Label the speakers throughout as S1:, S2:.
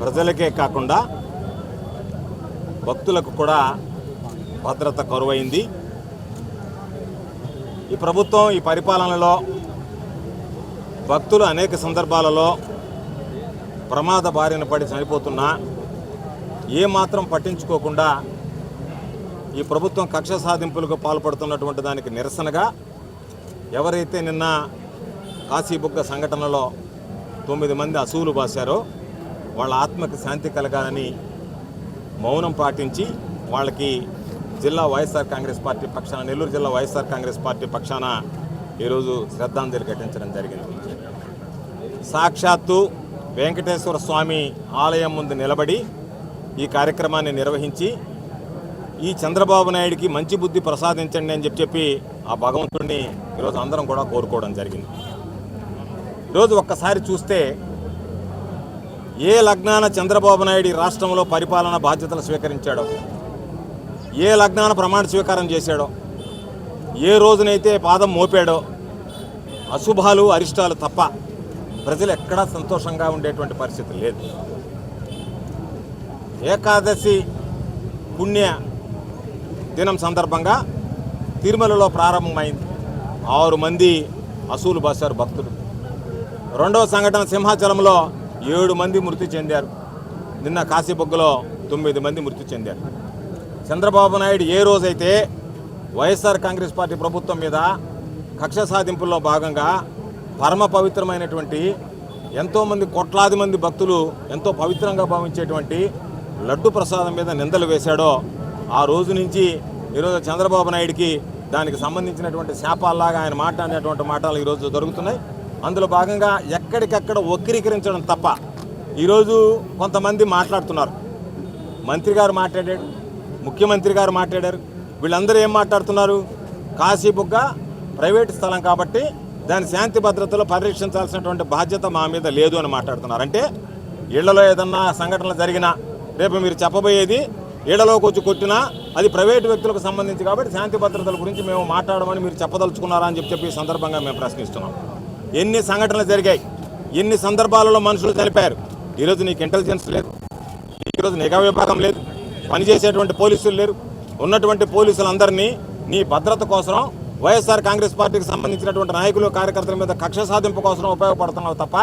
S1: ప్రజలకే కాకుండా భక్తులకు కూడా భద్రత కరువైంది. ఈ ప్రభుత్వం ఈ పరిపాలనలో భక్తులు అనేక సందర్భాలలో ప్రమాద బారిన పడి చనిపోతున్నా ఏమాత్రం పట్టించుకోకుండా ఈ ప్రభుత్వం కక్ష సాధింపులకు పాల్పడుతున్నటువంటి దానికి నిరసనగా ఎవరైతే నిన్న కాశీబుగ్గ సంఘటనలో తొమ్మిది మంది అసూలు బాశారో వాళ్ళ ఆత్మకు శాంతి కలగాలని మౌనం పాటించి వాళ్ళకి జిల్లా వైఎస్ఆర్ కాంగ్రెస్ పార్టీ పక్షాన నెల్లూరు జిల్లా వైఎస్ఆర్ కాంగ్రెస్ పార్టీ పక్షాన ఈరోజు శ్రద్ధాంజలి ఘటించడం జరిగింది. సాక్షాత్తు వెంకటేశ్వర స్వామి ఆలయం ముందు నిలబడి ఈ కార్యక్రమాన్ని నిర్వహించి ఈ చంద్రబాబు నాయుడికి మంచి బుద్ధి ప్రసాదించండి అని చెప్పి చెప్పి ఆ భగవంతుడిని ఈరోజు అందరం కూడా కోరుకోవడం జరిగింది. ఈరోజు ఒక్కసారి చూస్తే ఏ లగ్నాన చంద్రబాబు నాయుడు రాష్ట్రంలో పరిపాలన బాధ్యతలు స్వీకరించాడో? ఏ లగ్నాన ప్రమాణ స్వీకారం చేశాడో? ఏ రోజునైతే పాదం మోపాడో? అశుభాలు అరిష్టాలు తప్ప ప్రజలు ఎక్కడా సంతోషంగా ఉండేటువంటి పరిస్థితి లేదు. ఏకాదశి పుణ్య దినం సందర్భంగా తిరుమలలో ప్రారంభమైంది. ఆరు మంది అసూలు బాసారు భక్తులు. రెండవ సంఘటన సింహాచలంలో ఏడు మంది మృతి చెందారు. నిన్న కాశీబొగ్గలో తొమ్మిది మంది మృతి చెందారు. చంద్రబాబు నాయుడు ఏ రోజైతే వైఎస్ఆర్ కాంగ్రెస్ పార్టీ ప్రభుత్వం మీద కక్ష సాధింపుల్లో భాగంగా పరమ పవిత్రమైనటువంటి ఎంతోమంది కోట్లాది మంది భక్తులు ఎంతో పవిత్రంగా భావించేటువంటి లడ్డు ప్రసాదం మీద నిందలు వేశాడో ఆ రోజు నుంచి ఈరోజు చంద్రబాబు నాయుడికి దానికి సంబంధించినటువంటి శాపాల్లాగా ఆయన మాట్లాడినటువంటి మాటలు ఈరోజు జరుగుతున్నాయి. అందులో భాగంగా ఎక్కడికక్కడ వక్రీకరించడం తప్ప ఈరోజు కొంతమంది మాట్లాడుతున్నారు. మంత్రి గారు మాట్లాడాడు ముఖ్యమంత్రి గారు మాట్లాడారు వీళ్ళందరూ ఏం మాట్లాడుతున్నారు? కాశీబుగ్గ ప్రైవేట్ స్థలం కాబట్టి దాని శాంతి భద్రతలో పరిరక్షించాల్సినటువంటి బాధ్యత మా మీద లేదు అని మాట్లాడుతున్నారు. అంటే ఇళ్ళలో ఏదన్నా సంఘటనలు జరిగినా రేపు మీరు చెప్పబోయేది ఇళ్ళలోకి వచ్చి కొట్టినా అది ప్రైవేటు వ్యక్తులకు సంబంధించి కాబట్టి శాంతి భద్రతల గురించి మేము మాట్లాడమని మీరు చెప్పదలుచుకున్నారా అని చెప్పి చెప్పి ఈ సందర్భంగా మేము ప్రశ్నిస్తున్నాం. ఎన్ని సంఘటనలు జరిగాయి ఎన్ని సందర్భాలలో మనుషులు చనిపోయారు ఈరోజు నీకు ఇంటెలిజెన్స్ లేదు ఈరోజు నిఘా విభాగం లేదు పనిచేసేటువంటి పోలీసులు లేరు ఉన్నటువంటి పోలీసులందరినీ నీ భద్రత కోసం వైఎస్ఆర్ కాంగ్రెస్ పార్టీకి సంబంధించినటువంటి నాయకులు కార్యకర్తల మీద కక్ష సాధింపు కోసం ఉపయోగపడుతున్నావు తప్ప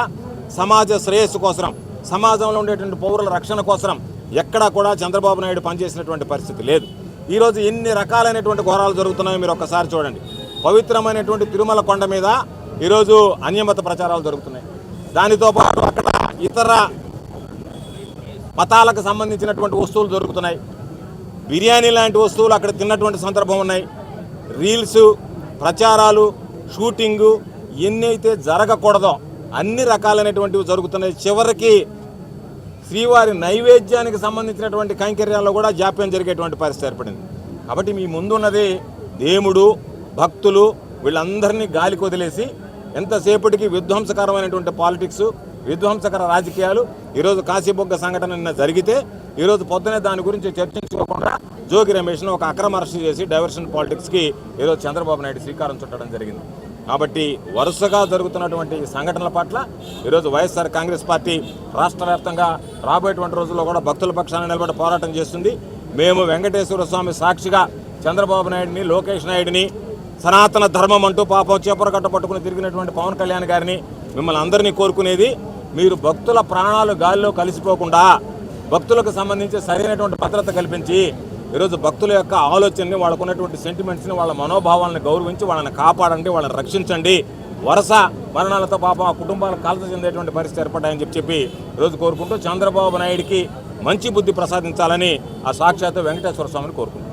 S1: సమాజ శ్రేయస్సు కోసం సమాజంలో ఉండేటువంటి పౌరుల రక్షణ కోసం ఎక్కడా కూడా చంద్రబాబు నాయుడు పనిచేసినటువంటి పరిస్థితి లేదు. ఈరోజు ఎన్ని రకాలైనటువంటి ఘోరాలు జరుగుతున్నాయో మీరు ఒక్కసారి చూడండి. పవిత్రమైనటువంటి తిరుమల కొండ మీద ఈరోజు అన్యమత ప్రచారాలు జరుగుతున్నాయి. దానితో పాటు అక్కడ ఇతర మతాలకు సంబంధించినటువంటి వస్తువులు దొరుకుతున్నాయి. బిర్యానీ లాంటి వస్తువులు అక్కడ తిన్నటువంటి సందర్భం ఉన్నాయి. రీల్స్ ప్రచారాలు షూటింగు ఎన్నైతే జరగకూడదో అన్ని రకాలైనటువంటివి జరుగుతున్నాయి. చివరికి శ్రీవారి నైవేద్యానికి సంబంధించినటువంటి కైంకర్యాల్లో కూడా జాప్యం జరిగేటువంటి పరిస్థితి ఏర్పడింది. కాబట్టి మీ ముందున్నది దేవుడు భక్తులు వీళ్ళందరినీ గాలికి వదిలేసి ఎంతసేపటికి విధ్వంసకరమైనటువంటి పాలిటిక్స్ విధ్వంసకర రాజకీయాలు ఈరోజు కాశీబొగ్గ సంఘటన నిన్న జరిగితే ఈరోజు పొద్దునే దాని గురించి చర్చించుకోకుండా జోగి రమేష్ను ఒక అక్రమ అరెస్ట్ చేసి డైవర్షన్ పాలిటిక్స్కి ఈరోజు చంద్రబాబు నాయుడు శ్రీకారం చుట్టడం జరిగింది. కాబట్టి వరుసగా జరుగుతున్నటువంటి సంఘటనల పట్ల ఈరోజు వైఎస్ఆర్ కాంగ్రెస్ పార్టీ రాష్ట్ర వ్యాప్తంగా రాబోయేటువంటి రోజుల్లో కూడా భక్తుల పక్షాన నిలబడి పోరాటం చేస్తుంది. మేము వెంకటేశ్వర స్వామి సాక్షిగా చంద్రబాబు నాయుడిని లోకేష్ నాయుడిని సనాతన ధర్మం అంటూ పాపం చేపరగట్ట పట్టుకుని తిరిగినటువంటి పవన్ కళ్యాణ్ గారిని మిమ్మల్ని అందరినీ కోరుకునేది మీరు భక్తుల ప్రాణాలు గాలిలో కలిసిపోకుండా భక్తులకు సంబంధించి సరైనటువంటి భద్రత కల్పించి ఈరోజు భక్తుల యొక్క ఆలోచనని వాళ్ళకు ఉన్నటువంటి సెంటిమెంట్స్ని వాళ్ళ మనోభావాలను గౌరవించి వాళ్ళని కాపాడండి వాళ్ళని రక్షించండి. వరుస మరణాలతో పాపం ఆ కుటుంబాలకు కాల్త చెందేటువంటి పరిస్థితి ఏర్పడ్డాయని చెప్పి చెప్పి ఈరోజు కోరుకుంటూ చంద్రబాబు నాయుడికి మంచి బుద్ధి ప్రసాదించాలని ఆ సాక్షాత్ వెంకటేశ్వర స్వామిని కోరుకుంటున్నాను